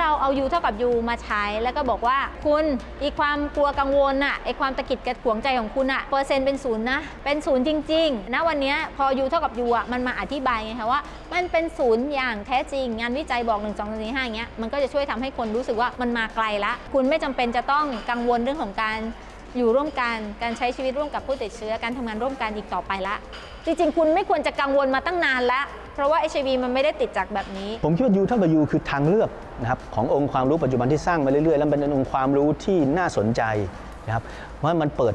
เราเอา U เท่ากับ U มาใช้ แล้วก็บอกว่าคุณอีความกลัวกังวลอะไอความตะกิดกระขวงใจของคุณอะเปอร์เซ็นต์เป็นศูนย์นะ เป็นศูนย์จริงๆนะวันนี้พอ U เท่ากับ U อะมันมาอธิบายไงคะว่า มันเป็นศูนย์อย่างแท้จริง งานวิจัยบอก 1 2 3 4 5อย่างเงี้ยมันก็จะช่วยทำให้คนรู้สึกว่ามันมาไกลละคุณไม่จำเป็นจะต้องกังวลเรื่องของการ อยู่ร่วมกันการใช้ชีวิตร่วมกับผู้ติดเชื้อการทำงานร่วมกันอีกต่อไปละจริงๆ คุณไม่ควรจะกังวลมาตั้งนานแล้ว เพราะว่า HIV มันไม่ได้ติดจากแบบนี้ ผมคิดว่า U เท่ากับ U คือทางเลือกนะครับขององค์ความรู้ปัจจุบันที่สร้างมาเรื่อยๆ แล้วเป็นองค์ความรู้ที่น่าสนใจนะครับว่ามันเปิด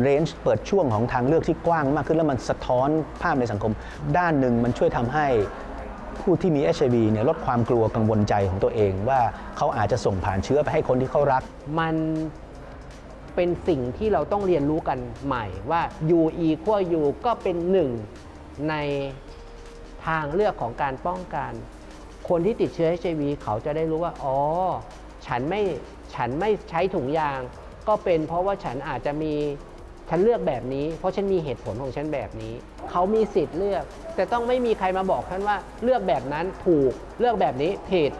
เรนจ์เปิดช่วงของทางเลือกที่กว้างมากขึ้นแล้วมันสะท้อนภาพในสังคม ด้านหนึ่งมันช่วยทำให้ผู้ที่มี HIV เนี่ยลดความกลัวกังวลใจของตัวเองว่าเขาอาจจะส่งผ่านเชื้อไปให้คนที่เขารัก มัน เป็นสิ่งที่เราต้องเรียนรู้กันใหม่ว่า U equal U ก็เป็นหนึ่งในทางเลือกของการป้องกัน คนที่ติดเชื้อ HIV เขาจะได้รู้ว่า อ๋อ ฉันไม่ฉันไม่ใช้ถุงยาง ก็เป็นเพราะว่าฉันอาจจะมีฉันเลือกแบบนี้ เพราะฉันมีเหตุผลของฉันแบบนี้ เขามีสิทธิ์เลือก แต่ต้องไม่มีใครมาบอกฉันว่าเลือกแบบนั้นถูกเลือกแบบนี้ผิด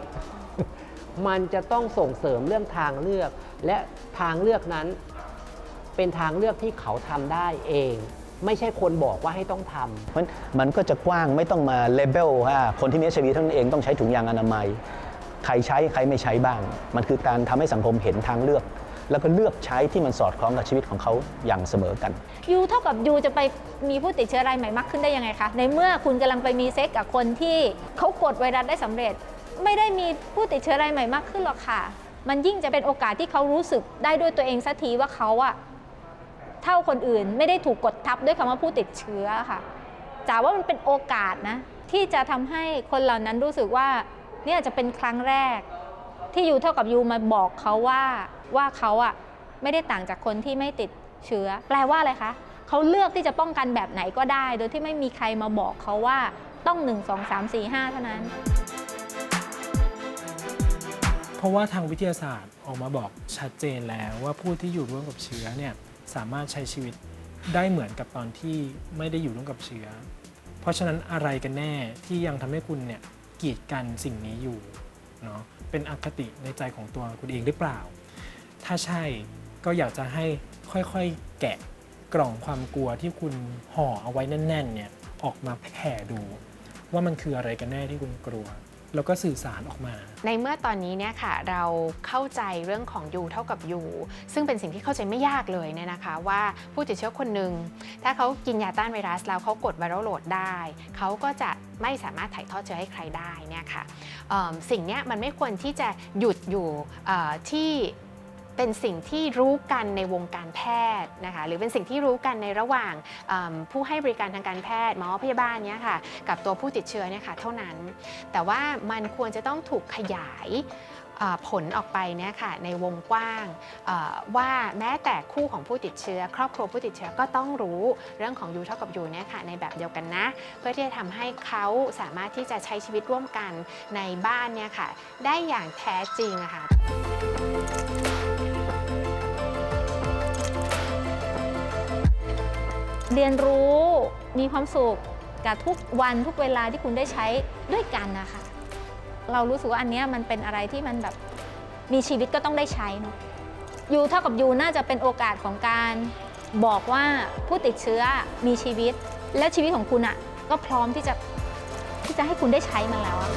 มันจะต้องส่งเสริมเรื่องทางเลือก และทางเลือกนั้นเป็นทางเลือกที่เขาทำได้เอง ไม่ใช่คนบอกว่าให้ต้องทำมันมันก็จะกว้างไม่ต้องมาเลเบลว่าคนที่มี HIV เท่านั้นเองต้องใช้ถุงยางอนามัย ใครใช้ใครไม่ใช้บ้าง มันคือการทำให้สังคมเห็นทางเลือก แล้วก็เลือกใช้ที่มันสอดคล้องกับชีวิตของเขาอย่างเสมอกัน U เท่ากับ U จะไปมีผู้ติดเชื้อรายใหม่มากขึ้นได้ยังไงคะในเมื่อคุณกำลังไปมีเซ็กกับคนที่เขากดไวรัสได้สำเร็จ ไม่ได้มีผู้ติดเชื้อรายใหม่มากขึ้นหรอกค่ะ มันยิ่งจะเป็นโอกาสที่เขารู้สึกได้ด้วยตัวเองสักทีว่าเขาอะเท่าคนอื่นไม่ได้ถูกกดทับด้วยคำว่าผู้ติดเชื้อค่ะจ๋าว่ามันเป็นโอกาสนะ ที่จะทำให้คนเหล่านั้นรู้สึกว่าเนี่ยจะเป็นครั้งแรก ที่ยูเท่ากับยูมาบอกเขาว่าว่าเขาอะไม่ได้ต่างจากคนที่ไม่ติดเชื้อ แปลว่าอะไรคะเขาเลือกที่จะป้องกันแบบไหนก็ได้ โดยที่ไม่มีใครมาบอกเขาว่าต้อง 1 2 3 4 5 เท่านั้น ราะว่าทางวิทยาศาสตร์ออกมาบอกชัดเจนแล้วว่าผู้ที่อยู่ร่วมกับเชื้อเนี่ยสามารถใช้ชีวิตได้เหมือนกับตอนที่ไม่ได้อยู่ร่วมกับเชื้อ เพราะฉะนั้นอะไรกันแน่ที่ยังทำให้คุณเนี่ยกีดกันสิ่งนี้อยู่เนาะเป็นอคติในใจของตัวคุณเองหรือเปล่า ถ้าใช่ก็อยากจะให้ค่อยๆแกะกล่องความกลัวที่คุณห่อเอาไว้แน่นๆเนี่ยออกมาแผ่ดู ว่ามันคืออะไรกันแน่ที่คุณกลัว แล้วก็สื่อสารออกมา ในเมื่อตอนนี้เนี่ยค่ะเราเข้าใจเรื่องของ U เท่ากับ U ซึ่งเป็นสิ่งที่เข้าใจไม่ยากเลยเนี่ยนะคะ ว่าผู้ติดเชื้อคนหนึ่งถ้าเขากินยาต้านไวรัสแล้วเขากดไวรัลโหลดได้ เขาก็จะไม่สามารถถ่ายทอดเชื้อให้ใครได้เนี่ยค่ะสิ่งนี้มันไม่ควรที่จะหยุดอยู่ที่ เป็นสิ่งที่รู้กันในวงการแพทย์นะคะหรือเป็นสิ่งที่รู้กันในระหว่างผู้ให้บริการทางการแพทย์หมอพยาบาลเนี่ยค่ะกับตัวผู้ติดเชื้อเนี่ยค่ะเท่านั้น แต่ว่ามันควรจะต้องถูกขยายผลออกไปเนี่ยค่ะในวงกว้างว่าแม้แต่คู่ของผู้ติดเชื้อ ครอบครัวผู้ติดเชื้อก็ต้องรู้เรื่องของ U เท่ากับ U เนี่ยค่ะในแบบเดียวกันนะ เพื่อที่จะทำให้เขาสามารถที่จะใช้ชีวิตร่วมกันในบ้านเนี่ยค่ะได้อย่างแท้จริงอะค่ะ เรียนรู้มีความสุขกับทุกวันทุกเวลาที่คุณได้ใช้ด้วยกันนะคะ เรารู้สึกว่าอันนี้มันเป็นอะไรที่มันแบบมีชีวิตก็ต้องได้ใช้เนาะยูเท่ากับยูน่าจะเป็นโอกาสของการบอกว่าผู้ติดเชื้อมีชีวิต และชีวิตของคุณอะ่ะก็พร้อมที่จะที่จะให้คุณได้ใช้มันแล้วอะ